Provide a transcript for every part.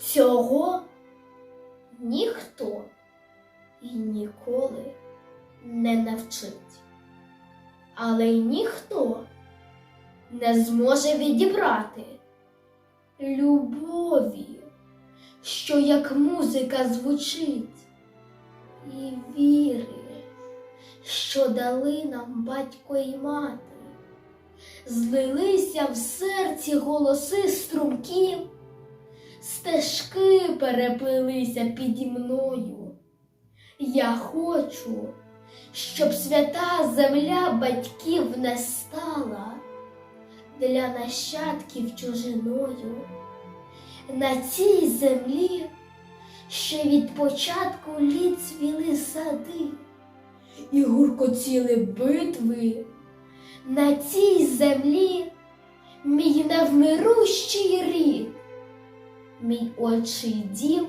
Цього ніхто і ніколи не навчить. Але й ніхто не зможе відібрати любові, що як музика звучить, і віри, що дали нам батько і мати, злилися в серці голоси струмків, стежки переплилися піді мною. Я хочу, щоб свята земля батьків не стала для нащадків чужиною. На цій землі ще від початку літ цвіли сади і гуркотіли битви. На цій землі мій невмирущий рід, мій отчий дім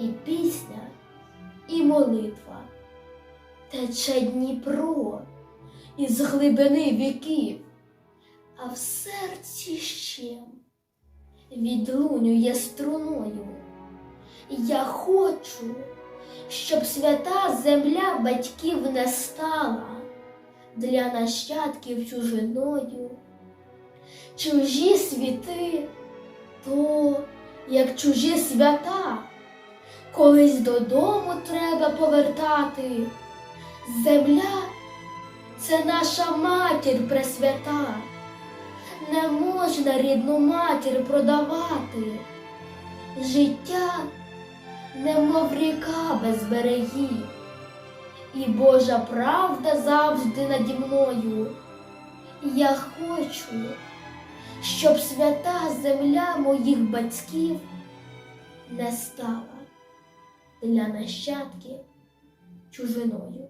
і пісня, і молитва. Тече Дніпро із глибини віків, а в серці ще відлунює струною. Я хочу, щоб свята земля батьків не стала для нащадків чужиною. Чужі світи, то як чужі свята, колись додому треба повертати. Земля це наша матір пресвята. Не можна рідну матір продавати. Життя, немов ріка без берегів, і Божа правда завжди наді мною. Я хочу, щоб свята земля моїх батьків не стала для нащадків чужиною.